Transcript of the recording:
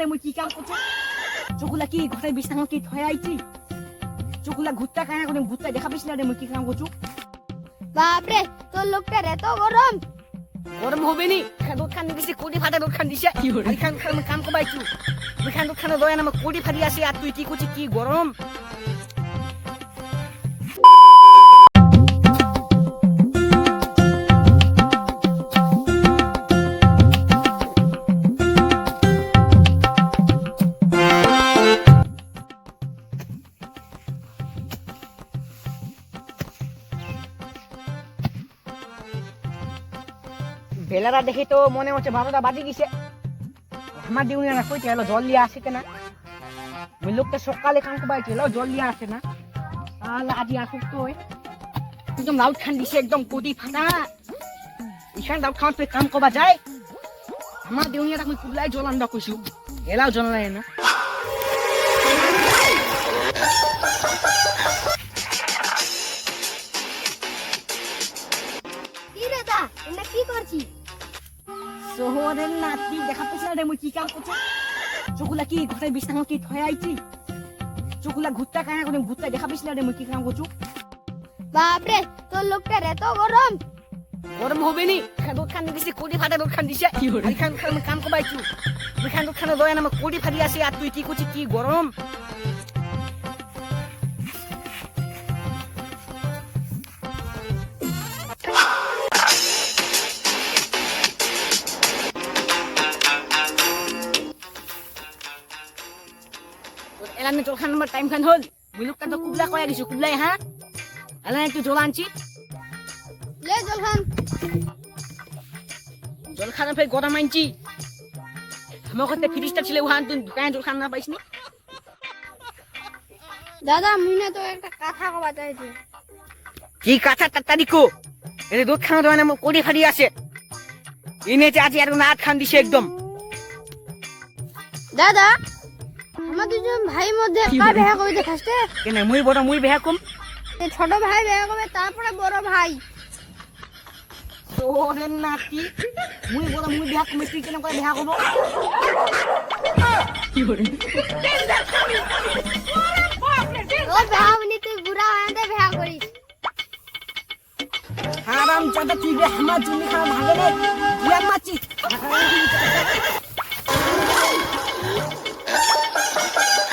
রে মই কি কাম করছ? চকুলা কি ঘরে বিছানো কি থয়ে আইছি? চকুলা ঘুরতা কানা করে ঘুরতা দেখা পাইছ না রে মই কি কাম করছ? বাপরে তোর লোকটা রে তো গরম। গরম হবে নি? রোদ খান দিছে কোটি ফাটা রোদ খান দিছে। আমি খান খান কাম কবাইছু আমি খান রোদ খান দয়া না কোটি ফাটি আছে আর তুই কি করছিস? কি গরম? বেলাটা দেখে তো মনে হচ্ছে বারোটা বাজে গেছে। আমার দিউনি না কইতে এলো জল লিয়ে আসে কেনা ওই লোকটা সকালে কাম করবাইছে এলো জল লিয়ে আসে না। তাহলে আজি আসুক তো একদম লাউড খান দিছে, একদম কোটি ফাটা। এখানে লাউড খাওয়ার তুই কাম করবা যায় আমার দিউনিয়া আমি কুবলাই জল আনবা কইছু। এলাও জল না। রে তা এটা কি করছি? শহরের নাতি দেখা পাইছ না রে মই কি কাম করছ? চকুলা কি ঘরে বিছানা কি থয়ে আইছি চকুলা ঘুরতা কানা করে ঘুরতা দেখা পাইছ না রে মই কি কাম করছ বাপরে তোর লোকটার এত গরম গরম হবে নি? রোদ খান দিছে কোটি ফাটা রোদ খান দিছে খান খান কাম কবাইছু খান রোদ খান দয়া না কোটি ফাটি আছে আর তুই কি করছিস কি গরম এলানে জল খান আমার টাইম খান হল। মুলুকটা তো কুবলা কয়া গেছো কুবলাই হ্যাঁ? এলানে একটু জল আনছি। লে জল খান। জল খানা ফের গরম আনছি। আমার কাছে ফ্রিজটা ছিল ওখান তুই দোকানে জল খান না পাইসনি? দাদা মুই না তো একটা কথা কবা চাইছি। কি কাঁচা তাড়াতাড়ি কো? এর দুধ খানা দেওয়া না কোটি ফাটি আছে। এনেছে আজ আর নাথ খান দিছে একদম। দাদা আমার দুজন ভাই মধ্যে কা বিয়া করবে ফার্স্টে? কেন মুই বড় মুই বেহা কম? ছোট ভাই বিয়া করবে তারপরে বড় ভাই। তোরের নাতি মুই বড় মুই বেহা কম তুই কেন করে বেহা করব ও বিয়া মানে তুই বুড়া হয়ে বিয়া করিস। হারাম চাদা তুই আমার জন্য খাওয়া ভালো রে বিয়ার মাছি।